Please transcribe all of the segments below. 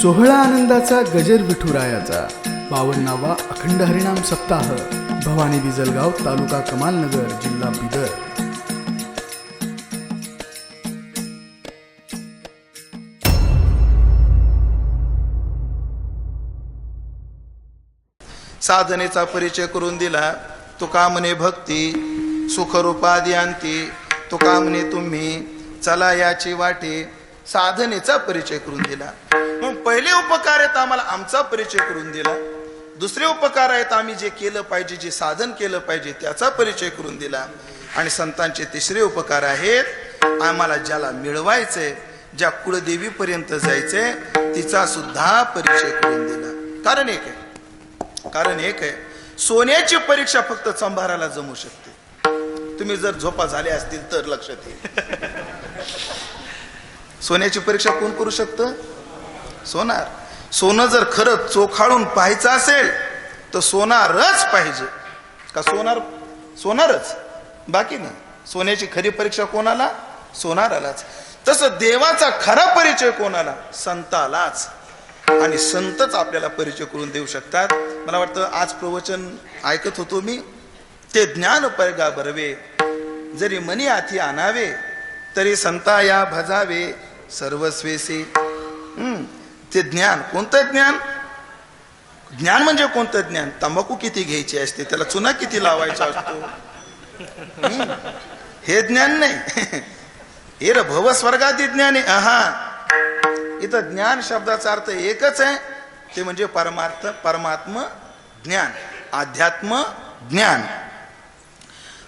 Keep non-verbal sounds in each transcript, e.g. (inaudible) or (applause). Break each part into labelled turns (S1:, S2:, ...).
S1: सोहळा आनंदाचा गजर विठुरायाचा. बावन्नावा अखंड हरिणाम सप्ताह. भवानी बिजलगाव तालुका कमालनगर जिल्हा बिदर.
S2: साधनेचा परिचय करून दिला. तुका म्हणे भक्ती सुखरूपादी आणती तुका म्हणे तुम्ही चला याची वाटे. साधनेचा परिचय करून दिला. पहिले उपकार आहेत आम्हाला आमचा परिचय करून दिला. दुसरे उपकार आहेत आम्ही जे केलं पाहिजे जे साधन केलं पाहिजे त्याचा परिचय करून दिला. आणि संतांचे तिसरे उपकार आहेत आम्हाला ज्याला मिळवायचंय ज्या कुळदेवीपर्यंत जायचंय तिचा सुद्धा परिचय करून दिला. कारण एक आहे. कारण एक आहे. सोन्याची परीक्षा फक्त चंभाराला जमू शकते. तुम्ही जर झोपा झाल्या असतील तर लक्षात येईल. सोन्याची परीक्षा कोण करू शकतं? सोनार. सोनं जर खरंच चोखाळून पाहायचं असेल तर सोनारच पाहिजे. का सोनार सोनारच? बाकी नाही. सोन्याची खरी परीक्षा कोणाला? सोनारालाच. तसं देवाचा खरा परिचय कोणाला? संतालाच. आणि संतच आपल्याला परिचय करून देऊ शकतात. मला वाटतं आज प्रवचन ऐकत होतो मी. ते ज्ञान परगा बरवे. जरी मनी आथी आणावे तरी संता या भजावे सर्वस्वेसे. हम्म, ते ज्ञान कोणतं ज्ञान? ज्ञान म्हणजे कोणतं ज्ञान? तंबाखू किती घ्यायची असते त्याला चुना किती लावायचा असतो? हे ज्ञान नाही. (laughs) हे र भव स्वर्गाती ज्ञान आहे. हा इथं ज्ञान शब्दाचा अर्थ एकच आहे. ते म्हणजे परमार्थ परमात्म ज्ञान. अध्यात्म ज्ञान.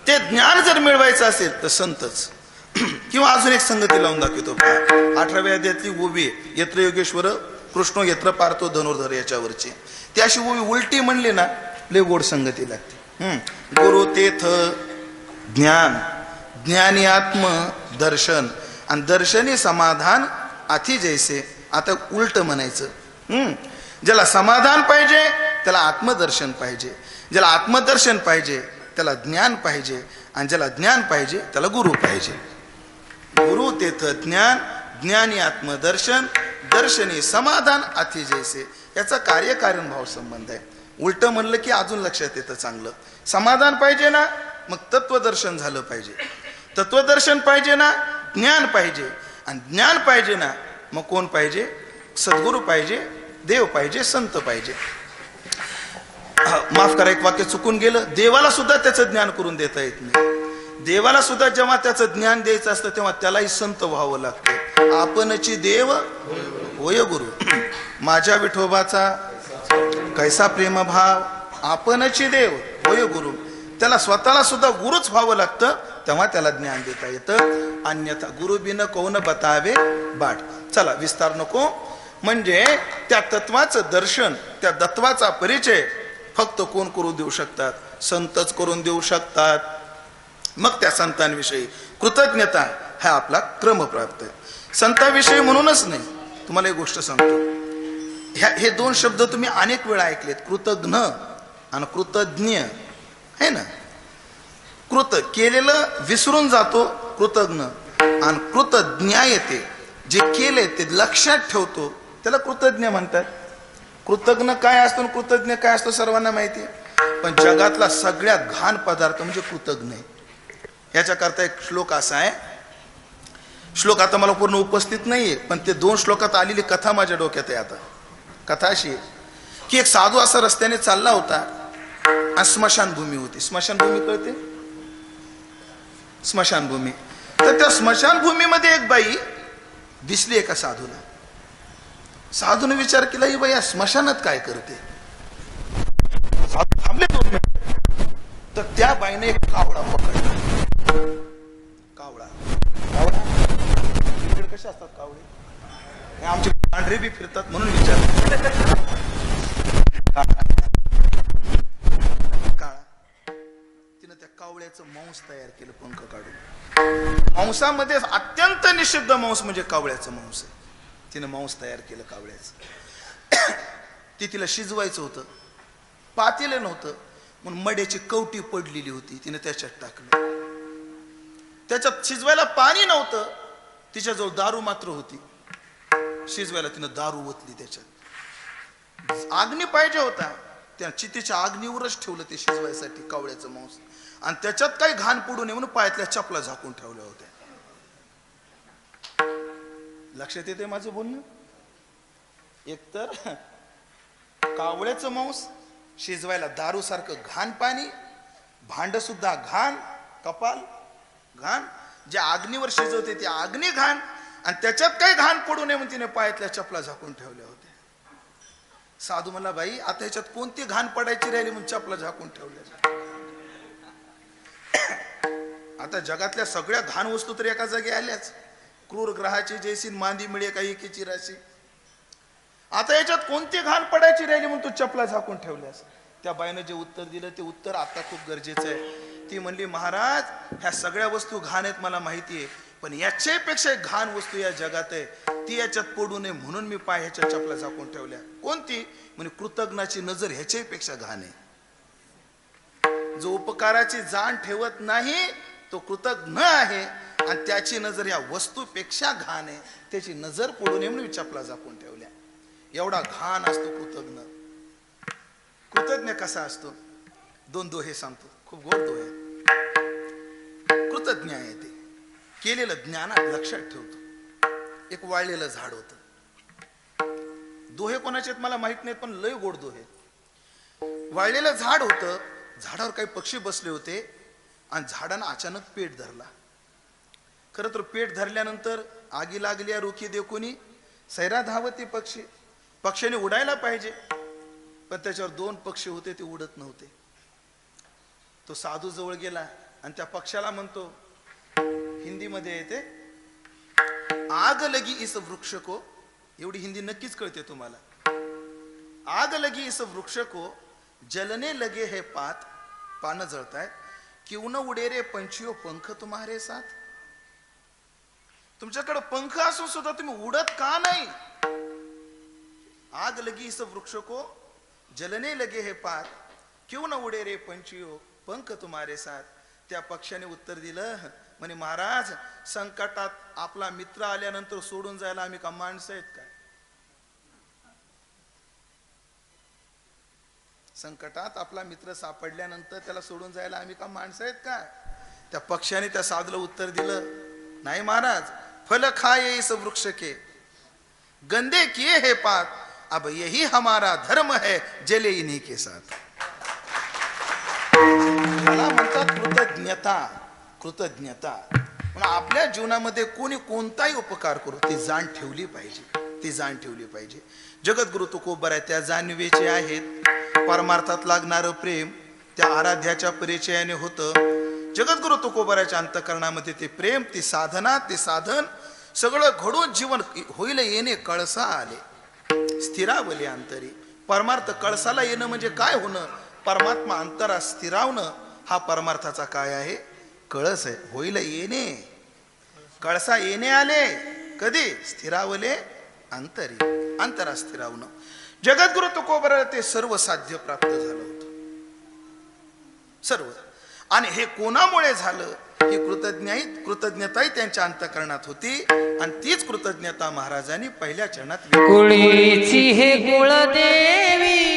S2: ते ज्ञान जर मिळवायचं असेल तर संतच. (clears throat) किंवा अजून एक संगती लावून दाखवतो. अठराव्या अध्यायातली ओवी यत्र योगेश्वर कृष्ण यत्र पारतो धनुर्धर याच्यावरची. ती अशी उलटी म्हणली ना लय गोड संगती लागते. हम्म. गुरु तेथ ज्ञान. ज्ञानी आत्म दर्शन. आणि दर्शनी समाधान अति जैसे. आता उलट म्हणायचं. हम्म. ज्याला समाधान पाहिजे त्याला आत्मदर्शन पाहिजे. ज्याला आत्मदर्शन पाहिजे त्याला ज्ञान पाहिजे. आणि ज्याला ज्ञान पाहिजे त्याला गुरु पाहिजे. गुरु तेथ ज्ञान ज्ञानी आत्मदर्शन दर्शनी समाधान अति जैसे याचा कार्यकारण भाव संबंध आहे. उलट म्हणलं की अजून लक्षात येतं चांगलं. समाधान पाहिजे ना मग तत्वदर्शन झालं पाहिजे. तत्वदर्शन पाहिजे ना ज्ञान पाहिजे. आणि ज्ञान पाहिजे ना मग कोण पाहिजे? सद्गुरू पाहिजे देव पाहिजे संत पाहिजे. माफ करा एक वाक्य चुकून गेलं. देवाला सुद्धा त्याचं ज्ञान करून देता येत नाही. देवाला सुद्धा जेव्हा त्याचं ज्ञान द्यायचं असतं तेव्हा त्यालाही संत व्हावं लागतं. आपणची देव होय गुरु. माझ्या विठोबाचा कैसा प्रेमभाव. आपणची देव होय गुरु. त्याला स्वतःला सुद्धा गुरुच व्हावं लागतं तेव्हा त्याला ज्ञान देता येतं. अन्यथा गुरु बिन कोण बतावे बाट. चला विस्तार नको. म्हणजे त्या तत्वाचं दर्शन त्या तत्वाचा परिचय फक्त कोण करून देऊ शकतात? संतच करून देऊ शकतात. मग त्या संतांविषयी कृतज्ञता हा आपला क्रम प्राप्त आहे. संताविषयी म्हणूनच नाही तुम्हाला एक गोष्ट सांगतो. ह्या हे दोन शब्द तुम्ही अनेक वेळा ऐकलेत कृतज्ञ आणि कृतज्ञ आहे ना? कृत केलेलं विसरून जातो कृतज्ञ आणि कृतज्ञ येते. जे केले ते लक्षात ठेवतो त्याला कृतज्ञ म्हणतात. कृतज्ञ काय असतो आणि कृतज्ञ काय असतो सर्वांना माहिती आहे? पण जगातला सगळ्यात घाण पदार्थ म्हणजे कृतज्ञ आहे. याच्याकरता एक श्लोक असा आहे. श्लोक आता मला पूर्ण उपस्थित नाहीये पण ते दोन श्लोकात आलेली कथा माझ्या डोक्यात आहे आता. कथा अशी की एक साधू असा रस्त्याने चालला होता. आणि स्मशानभूमी होती. स्मशानभूमी कळते? स्मशानभूमी. तर त्या स्मशानभूमीमध्ये एक बाई दिसली एका साधूला. साधूने विचार केला ही बाई या स्मशानात काय करते? साधू थांबले दोन मिनिट. तर त्या बाईने एक कावळा पकडला. कावळा. कावळा? इकडे कसे असतात कावळे? आमचे पांढरे बी फिरतात म्हणून विचार काळा. तिनं त्या कावळ्याचं मांस तयार केलं पंख काढून. मांसामध्ये अत्यंत निषिद्ध मांस म्हणजे कावळ्याचं मांस आहे. तिनं मांस तयार केलं कावळ्याचं. ते तिला शिजवायचं होतं. पातेलं नव्हतं. म्हणून मड्याची कवटी पडलेली होती. तिनं त्याच्यात टाकलं. त्याच्यात शिजवायला पाणी नव्हतं. तिच्याजवळ दारू मात्र होती. शिजवायला तिनं दारू ओतली त्याच्यात. अग्नी पाहिजे होता. त्या चितेच्या अग्निवरच ठेवलं ते शिजवायसाठी कावळ्याचं मांस. आणि त्याच्यात काही घाण पडू नये म्हणून पायातल्या चपला झाकून ठेवल्या होत्या. लक्षात येते माझं बोलणं? एकतर कावळ्याचं मांस शिजवायला दारू सारखं घाण पाणी भांड सुद्धा घाण कपाल घाण. जे अग्निवर शिजवते ते अग्नी घाण. आणि त्याच्यात काही घाण पडू नये म्हणून तिने पायातल्या चपला झाकून ठेवल्या होत्या. साधू म्हणला बाई आता ह्याच्यात कोणती घाण पडायची राहिली म्हणून चपला झाकून ठेवल्या (coughs) आता जगातल्या सगळ्या घाण वस्तू तर एका जागी आल्याच. क्रूर ग्रहाची जैसी मांदी मिळे काही एकीची राशी. आता याच्यात कोणती घाण पडायची राहिली म्हणून तू चपला झाकून ठेवल्यास? त्या बाईनं जे उत्तर दिलं ते उत्तर आता खूप गरजेचं आहे. ती म्हणली महाराज ह्या सगळ्या वस्तू घाण आहेत मला माहिती आहे पण याच्यापेक्षा घाण वस्तू या जगात आहे. ती याच्यात पडू नये म्हणून मी पाय ह्याच्या चपला झाकून ठेवल्या. कोणती? म्हणजे कृतज्ञाची नजर ह्याच्यापेक्षा घाण आहे. जो उपकाराची जाण ठेवत नाही तो कृतज्ञ आहे आणि त्याची नजर या वस्तूपेक्षा घाण आहे. त्याची नजर पडू नये म्हणून मी चपला झाकून ठेवल्या. एवढा घाण असतो कृतज्ञ. कृतज्ञ कसा असतो? दोन दोहे सांगतो. खूप गोड दोहे कृतज्ञ आहे ते. केलेलं ज्ञानात लक्षात ठेवतो. एक वाळलेलं झाड होतं. दोहे कोणाचे आहेत मला माहीत नाहीत पण लय गोड दोहे वाळलेलं झाड होतं. झाडावर काही पक्षी बसले होते आणि झाडानं अचानक पेट धरला. खरं तर पेट धरल्यानंतर आगी लागली रोखी देखुनी. सैरा धावते पक्षी. पक्ष्याने उडायला पाहिजे. पण त्याच्यावर दोन पक्षी होते ते उडत नव्हते. तो साधू जवळ गेला आणि त्या पक्षाला म्हणतो हिंदीमध्ये येते आग लगी इस वृक्ष को एवढी हिंदी नक्कीच कळते तुम्हाला. आग लगी इस वृक्ष को जलने लगे हे पात पानं जळतायत क्यों न उडे रे पंछियो पंख तुम्हारे साथ? तुमच्याकडे पंख असून सुद्धा तुम्ही उडत का नाही? आग लगी इस वृक्ष को जलने लगे हे पात क्यों न उडे रे पंछियो पंख तुम्हारे साथ. त्या पक्षाने उत्तर दिलं म्हणे महाराज संकटात आपला मित्र आल्यानंतर सोडून जायला आम्ही का माणसं आहेत काय? संकटात आपला मित्र सापडल्यानंतर त्याला सोडून जायला आम्ही का माणसं आहेत काय? त्या पक्षाने त्या साधलं उत्तर दिलं नाही महाराज फल खा येईस वृक्ष के गंदे किए हे पात. अब यही हमारा धर्म है जले इन्हीं के साथ. कृतज्ञता कृतज्ञता. पण आपल्या जीवनामध्ये कोणी कोणताही उपकार करू ती जाण ठेवली पाहिजे. ती जाण ठेवली पाहिजे. जगद्गुरु तुकोबर आहे त्या जाणवेचे आहेत. परमार्थात लागणारं प्रेम त्या आराध्याच्या परिचयाने होतं. जगद्गुरु तुकोबराच्या अंतकरणामध्ये ते प्रेम ती साधना ते साधन सगळं घडून जीवन होईल येणे कळसा आले. स्थिरावले अंतरी. परमार्थ कळसाला येणं म्हणजे काय होणं? परमात्मा अंतरा स्थिरावणं. हा परमार्थाचा काय आहे? कळस आहे. होईल येणे. कळसा येणे आले. कधी? स्थिरावले अंतरी. अंतरा स्थिरावणं जगद्गुरु तुकोबर ते सर्व साध्य प्राप्त झालं होतं. सर्व. आणि हे कोणामुळे झालं? ही कृतज्ञाई कृतज्ञताही त्यांच्या अंतकरणात होती. आणि तीच कृतज्ञता महाराजांनी पहिल्या चरणात
S3: हे कुळदेवी.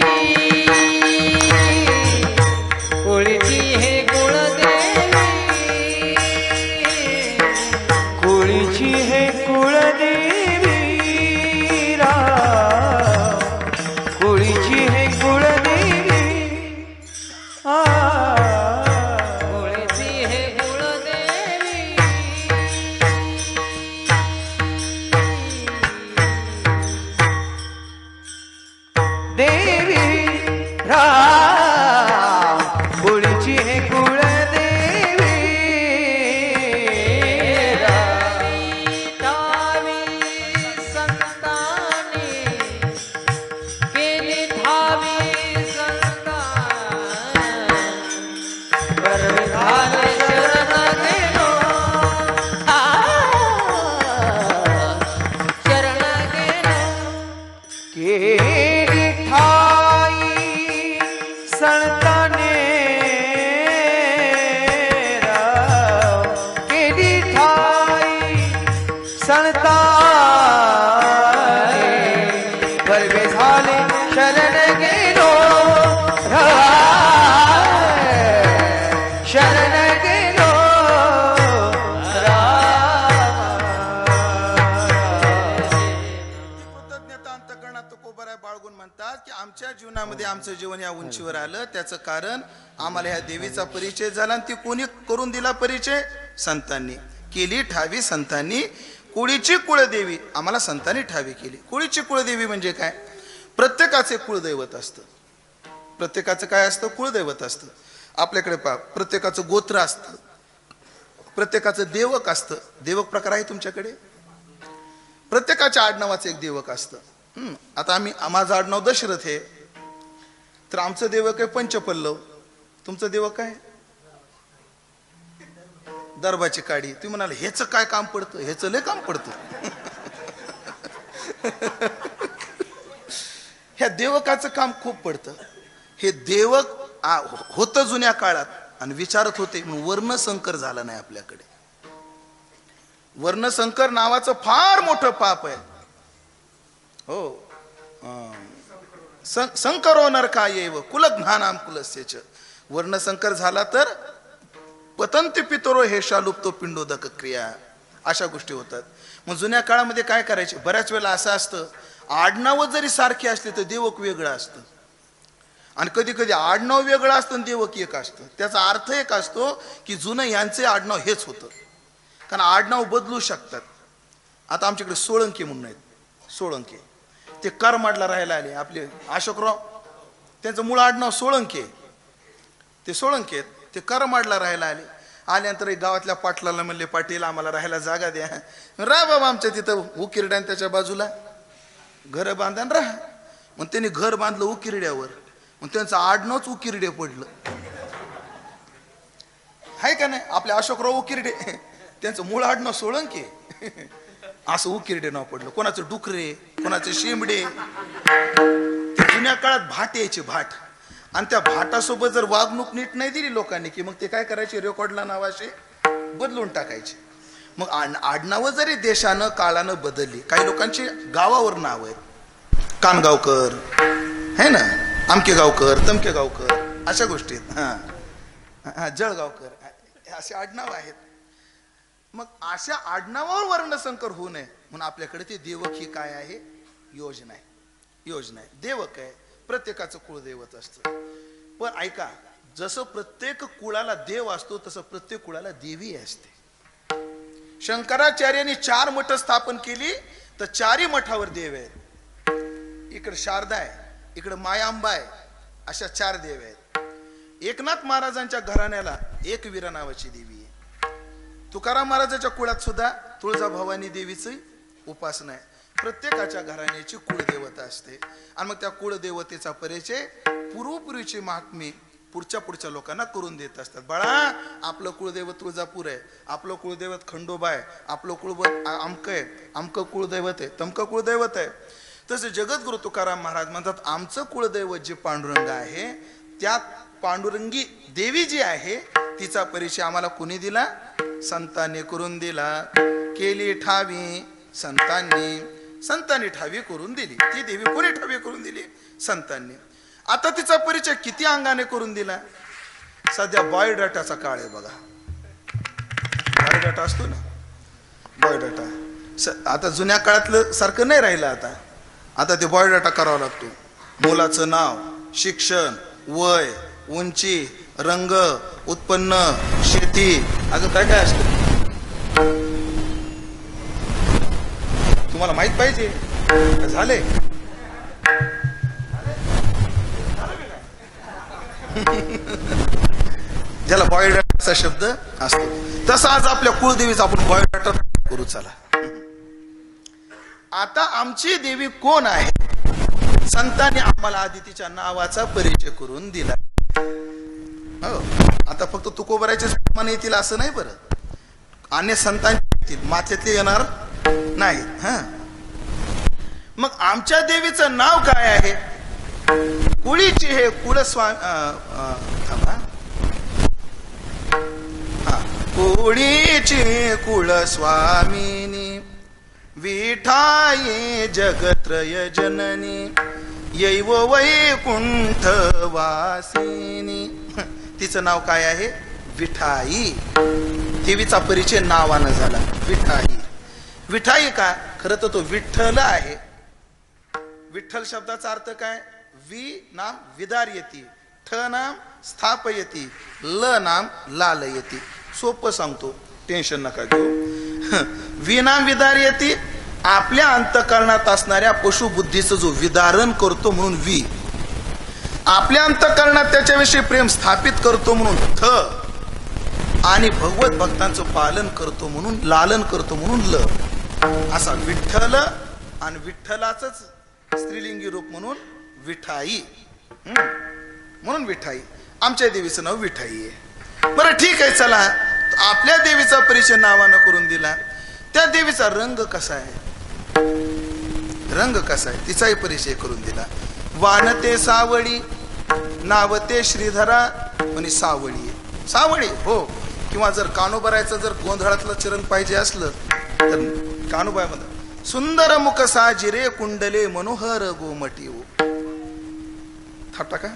S2: पृथ्वीवर आलं त्याचं कारण आम्हाला ह्या देवीचा परिचय झाला आणि ती कोणी करून दिला परिचय? संतांनी. केली ठावी संतांनी. कुळीची कुळदेवी आम्हाला संतांनी ठावी केली. कुळीची कुळदेवी म्हणजे काय? प्रत्येकाचे कुळदैवत असतं. प्रत्येकाचं काय असतं? कुळदैवत असतं. आपल्याकडे पहा प्रत्येकाचं गोत्र असतं. प्रत्येकाचं देवक असतं. देवक प्रकार आहे तुमच्याकडे? प्रत्येकाच्या आडनावाचं एक देवक असतं. हम्म, आता आम्ही माझं आडनाव दशरथ आहे तर आमचं देवक आहे पंचपल्लव तुमचं देवक आहे दरबाची काडी. तुम्ही म्हणाल हेच काय काम पडतं? हेच लय काम पडतं. (laughs) ह्या देवकाचं काम खूप पडतं. हे देवक होतं जुन्या काळात आणि विचारत होते म्हणून वर्णसंकर झाला नाही आपल्याकडे? वर्णसंकर नावाचं फार मोठं पाप आहे. हो. अं, संकरो नरका येव कुलज्ञानाम कुलस्यच वर्णसंकर झाला तर पतंती पितरो हे शालुप्तो पिंडोदक क्रिया अशा गोष्टी होतात. मग जुन्या काळामध्ये काय करायचे? बऱ्याच वेळेला असं असतं आडनावं जरी सारखी असली तर देवक वेगळं असतं. आणि कधी कधी आडनाव वेगळं असतं आणि देवक एक असतं. त्याचा अर्थ एक असतो की जुनं यांचे आडनाव हेच होतं. कारण आडनाव बदलू शकतात. आता आमच्याकडे सोळंकी म्हणून आहेत. सोळंके. ते करमाडला राहायला आले आपले अशोकराव. त्यांचं मूळ आडनाव सोळंके. ते सोळंके ते करमाडला राहायला आले. आल्यानंतर एक गावातल्या पाटलाला म्हणले पाटील आम्हाला राहायला जागा द्या. राहा बाबा आमच्या तिथं उकिरड्यान त्याच्या बाजूला. घर बांधा राहा. मग त्यांनी घर बांधलं उकिरड्यावर. मग त्यांचं आडनावच उकिरडे पडलं. आहे का नाही? आपले अशोकराव उकिरडे. त्यांचं मूळ आडनाव सोळंके. असं उकिरडे नाव पडलं. कोणाचं डुकरे कोणाचे शेंबडे. जुन्या काळात भाट यायचे भाट. आणि त्या भाटासोबत जर वागणूक नीट नाही दिली लोकांनी की मग ते काय करायचे? रेकॉर्डला नावाचे बदलून टाकायचे. मग आड- आडनावं जरी देशानं काळानं बदलली काही लोकांची गावावर नाव आहेत. कानगावकर है ना? आमके गावकर तमके गावकर अशा गोष्टी आहेत. हा. हा जळगावकर हे असे आडनाव आहेत. मग अशा आडनावावर वर्णसंकर होऊ नये. म्हणून आपल्याकडे ते देवक ही काय आहे? योजना आहे. योजना आहे. देवक आहे. प्रत्येकाचं कुळदैवत असतं. पण ऐका जसं प्रत्येक कुळाला देव असतो तसं प्रत्येक कुळाला देवी असते. शंकराचार्यांनी चार मठ स्थापन केली तर चारही मठावर देव आहेत. इकडे शारदा आहे इकडे मायांबा आहे अशा चार देव आहेत. एकनाथ महाराजांच्या घराण्याला एक वीरा नावाची देवी तुकाराम महाराजाच्या कुळात सुद्धा तुळजाभवानी देवीची उपासना आहे. प्रत्येकाच्या घराण्याची कुळदेवता असते. आणि मग त्या कुळदेवतेचा परिचय पूर्वपूर्वीची महात्मी पुढच्या पुढच्या लोकांना करून देत असतात. बाळा आपलं कुळदैवत तुळजापूर आहे. आपलं कुळदैवत खंडोबा आहे. आपलं कुळदैवत आमकं आहे. आमकं कुळदैवत आहे. तमकं कुळदैवत आहे. तसे जगद्गुरु तुकाराम महाराज म्हणतात आमचं कुळदैवत जे पांडुरंग आहे त्या पांडुरंगी देवी जी आहे तिचा परिचय आम्हाला कुणी दिला? संतांनी करून दिला. केली ठावी संतांनी. संतांनी ठावी करून दिली. ती देवी कोणी ठावी करून दिली? संतांनी. आता तिचा परिचय किती अंगाने करून दिला? सध्या बॉयडाटाचा काळ आहे बघा. बॉयडाटा असतो ना? बॉयडाटा स आता जुन्या काळातलं सारखं नाही राहिलं आता. आता ते बॉयडाटा करावा लागतो. मुलाचं नाव शिक्षण वय उंची रंग उत्पन्न शेती. अगं काय काय असतं? तुम्हाला माहीत पाहिजे? झाले? (laughs) ज्याला बायोडाटाचा शब्द असतो. तसा आज आपल्या कुळदेवीचा आपण बायोडाटा करू चला. आता आमची देवी कोण आहे? संतांनी आम्हाला आदितीच्या नावाचा परिचय करून दिला. हो. आता फक्त तुकोबराचे मान येतील असं नाही बरं. अन्य संतांचे येतील. माथ्यातले येणार नाही. हा. मग आमच्या देवीचं नाव काय आहे? कुळीची हे कुळस्वामी थांबा. कुळीची कुळस्वामिनी विठाये जगत्रय जननी यैव वैकुंठ वासिनी तिचं नाव काय आहे? विठाई. देवीचा परिचय नावानं झाला. विठाई. विठाई का? खरं तर तो विठ्ठल आहे. विठ्ठल शब्दाचा अर्थ काय? वि नाम विदार विदार्यती. ठ नाम स्थापयती. ल नाम लाल येते सोपं सांगतो. टेन्शन नका घेऊ. (laughs) वि नाम विदार्यती आपल्या अंतकरणात असणाऱ्या पशुबुद्धीचं जो विदारण करतो म्हणून वी. आपल्या अंतकरणात त्याच्याविषयी प्रेम स्थापित करतो म्हणून थ. आणि भगवत भक्तांचं पालन करतो म्हणून लालन करतो म्हणून ल. असा विठ्ठल आणि विठ्ठलाच स्त्रीलिंगी रूप म्हणून विठाई. हम्म. म्हणून विठाई. आमच्या देवीचं नाव विठाई आहे. बरं ठीक आहे चला. आपल्या देवीचा परिचय नावानं करून दिला. त्या देवीचा रंग कसा आहे? रंग कसा आहे? तिचाही परिचय करून दिला. वानते सावळी नावते श्रीधरा आणि सावळी सावळी हो. किंवा जर कानोबरायचं जर गोंधळातलं चरण पाहिजे असलं तर कानोबामध्ये सुंदर मुख साजिरे कुंडले मनोहर गोमटी हो. थापटा का?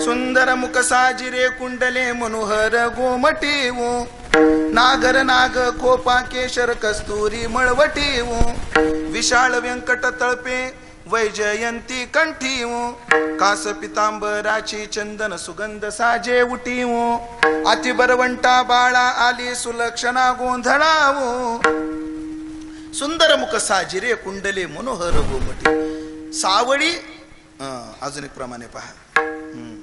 S2: सुंदर मुख साजिरे कुंडले मनोहर गोमटी हो. नागर नाग कोपा केशर कस्तुरी मळवटी हो. विशाळ व्यंकट तळपे वैजयंती कंठी कास पितांबराची चंदन सुगंध साजे उटी अति बरवंटा बाळा आली सुलक्षणा गोंधळावो. सुंदर मुख साजिरे कुंडले मनोहर गोमटी. सावळी अजून एक प्रमाणे पहा. हम्म.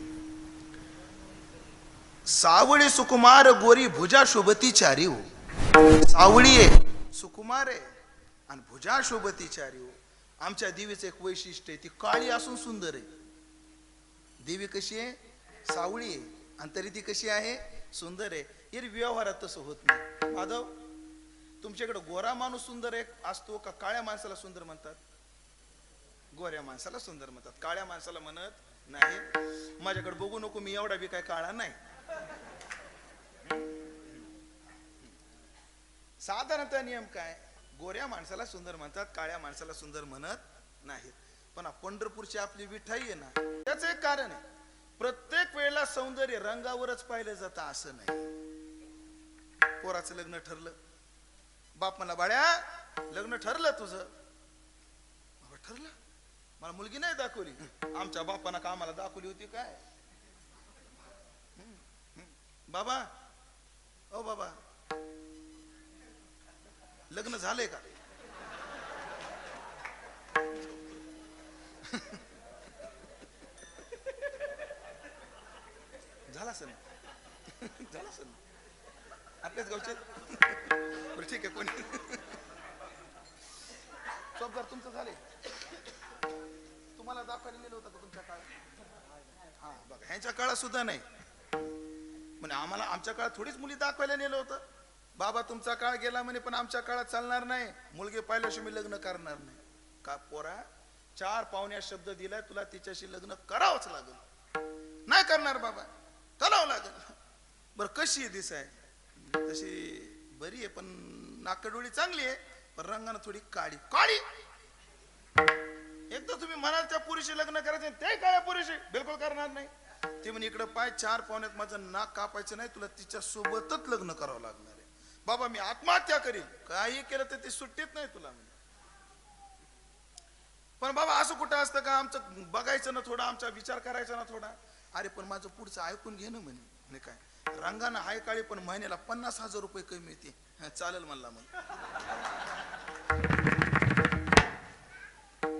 S2: सावळी सुकुमार गोरी भुजा शोभती चारी हो सावळी सुकुमार आहे आणि भुजा शोभती चारी हो आमच्या देवीचं एक वैशिष्ट्य आहे ती काळी असून सुंदर आहे. देवी कशी आहे? सावळी आहे. आणि तरी ती कशी आहे? सुंदर आहे. हे व्यवहारात तसं होत नाही. माधव तुमच्याकडे गोरा माणूस सुंदर एक असतो का काळ्या माणसाला सुंदर म्हणतात? गोऱ्या माणसाला सुंदर म्हणतात. काळ्या माणसाला म्हणत नाही. माझ्याकडे बघू नको मी एवढा बी काय काळा नाही. साधारणतः नियम काय? गोऱ्या माणसाला सुंदर म्हणतात काळ्या माणसाला सुंदर म्हणत नाहीत. पण पंढरपूरची आपली विठाई आहे ना त्याच एक कारण आहे. प्रत्येक वेळेला सौंदर्य रंगावरच पाहिलं जातं असं नाही. पोराचं लग्न ठरलं. बाप मला बाळ्या लग्न ठरलं तुझं. ठरलं? मला मुलगी नाही दाखवली. आमच्या बापानं का आम्हाला दाखवली होती काय? हम्म, बाबा ओ बाबा लग्न झालंय का? झाला सण झाला सण आपल्याच गावचे. बरं ठीक आहे कोणी? जर तुमचं झाले तुम्हाला दाखवायला नेलं होतं का तुमच्या काळात? हा बघा ह्यांच्या काळात सुद्धा नाही. म्हणजे आम्हाला आमच्या काळात थोडीच मुली दाखवायला नेलं होतं. बाबा तुमचा काळ गेला म्हणे पण आमच्या काळात चालणार नाही. मुलगी पाहिल्याशिवाय मी लग्न करणार नाही. का पोरा? चार पाहुण्या शब्द दिलाय तुला तिच्याशी लग्न करावंच लागल. नाही करणार बाबा. करावं लागल. बरं कशी आहे दिसाय? तशी बरी आहे पण नाकडोळी चांगली आहे पण रंगानं थोडी काळी. काळी! एकदा तुम्ही म्हणाल त्या पुरुषी लग्न करायचं ते काळ्या पुरुषी बिलकुल करणार नाही. ते म्हणे इकडं पाय चार पाहुण्यात माझं नाक कापायचं नाही तुला तिच्या सोबतच लग्न करावं लागणार. बाबा मी आत्महत्या करीन. काही केलं तर ते सुट्टीत नाही तुला म्हणे. पण बाबा असं कुठं असतं का? आमचं बघायचं ना थोडा आमचा विचार करायचा ना थोडा. अरे पण माझं पुढचं ऐकून घे ना म्हणे. म्हणे काय? रंगानं हाय काळी पण महिन्याला पन्नास हजार रुपये कमी येते चालेल म्हणला मग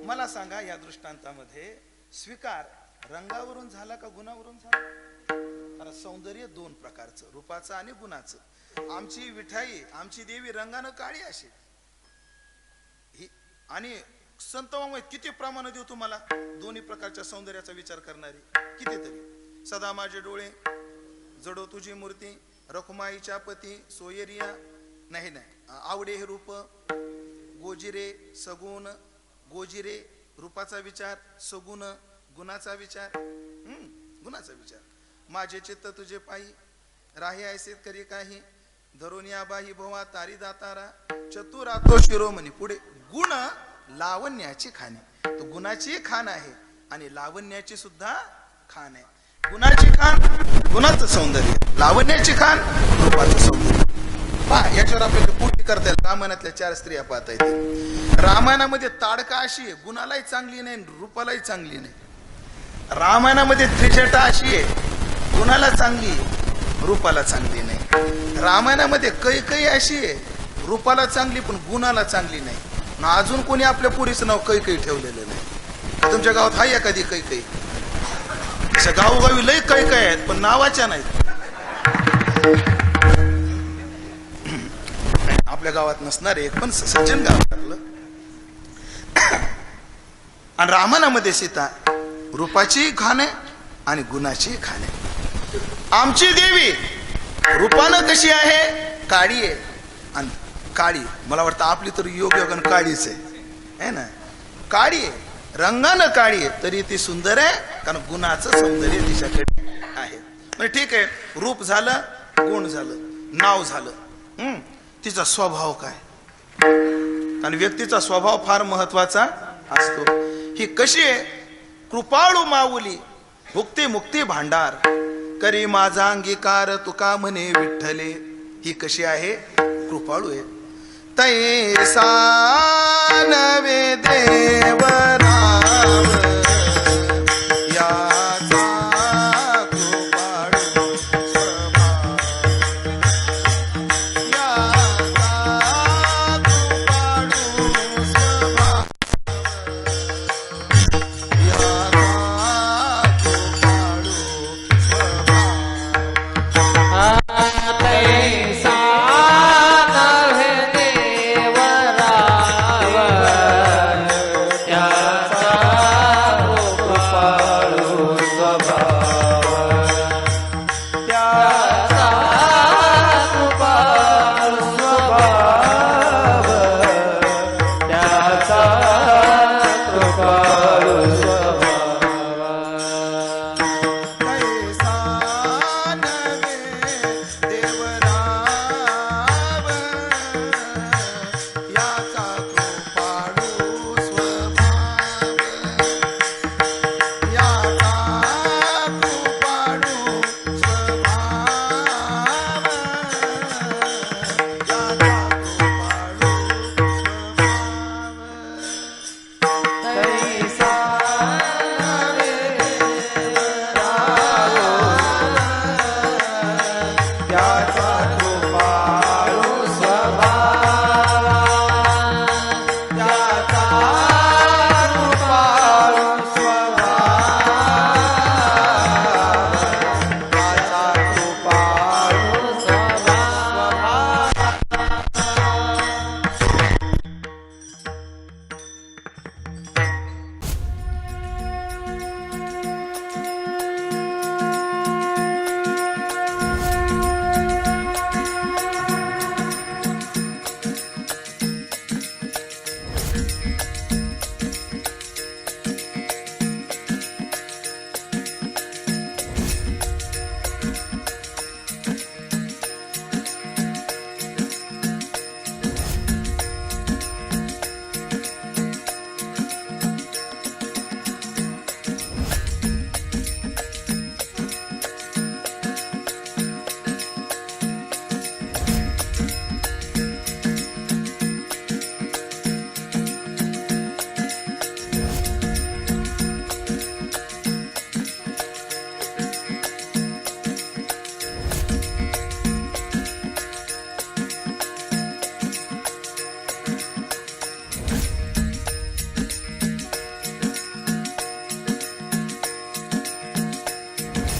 S2: मला सांगा या दृष्टांतामध्ये स्वीकार रंगावरून झाला का गुणावरून झाला? सौंदर्य दोन प्रकारचं रूपाचं आणि गुणाचं. आमची विठाई आमची देवी रंगानं काळी अशी. ही आणि संत किती प्रमाण देऊ तुम्हाला? दोन्ही प्रकारच्या सौंदर्याचा विचार करणारी कितीतरी. सदा माझे डोळे जडो तुझी मूर्ती रखुमाईच्या पती सोयरिया नाही नाही. आवडे हे रूप गोजिरे सगुण गोजिरे रूपाचा विचार सगुण गुणाचा विचार. हम्म, गुणाचा विचार. माझे चित्त तुझे पायी राही ऐसेत करी काही. धरून या बाही भोवा तारी दातारा. चतुरातो शिरोमणी. पुढे गुण लावण्याची खाणे. तो गुणाची खाण आहे आणि लावण्याची सुद्धा खाण आहे. गुणाची खाण गुणाचं सौंदर्य. लावण्याची खाण रूपाचं सौंदर्य. पहा याच्यावर आपल्याला पूर्ती करता येईल. रामायणातल्या चार स्त्रिया पाहता येतील. रामायणामध्ये ताडका अशी आहे. गुणालाही चांगली नाही रूपालाही चांगली नाही. रामायणामध्ये त्रिजटा अशी आहे. गुणाला चांगली रूपाला चांगली नाही. रामायणामध्ये कै कै अशी आहे रूपाला चांगली पण गुणाला चांगली नाही. ना अजून कोणी आपल्या पुरीचं नाव कै कै ठेवलेलं नाही. तुमच्या गावात हाय एखादी कै कै अशा गावोगावी लय कै कै आहेत पण नावाच्या नाहीत. (clears throat) आपल्या गावात नसणार एक पण सज्जन गाव आहे आपलं. (clears throat) आणि रामायणामध्ये सीता रूपाची खाणे आणि गुणाची खाणे. आमची देवी रूपानं कशी आहे? काळी आहे. आणि काळी मला वाटतं आपली तर योग योगन काळीच आहे. ना? काळी आहे. रंगानं काळी आहे तरी ती सुंदर आहे कारण गुणाचं सौंदर्य तिच्याकडे आहे. म्हणजे ठीक आहे रूप झालं गुण झालं नाव झालं. हम्म? तिचा स्वभाव काय? आणि व्यक्तीचा स्वभाव फार महत्त्वाचा असतो. ही कशी आहे? कृपाळू माऊली भुक्ती मुक्ती भांडार. करी माझा अंगीकार तुका म्हणे विठ्ठले. ही कशी आहे? कृपाळू आहे. तैसा नवे देव राम.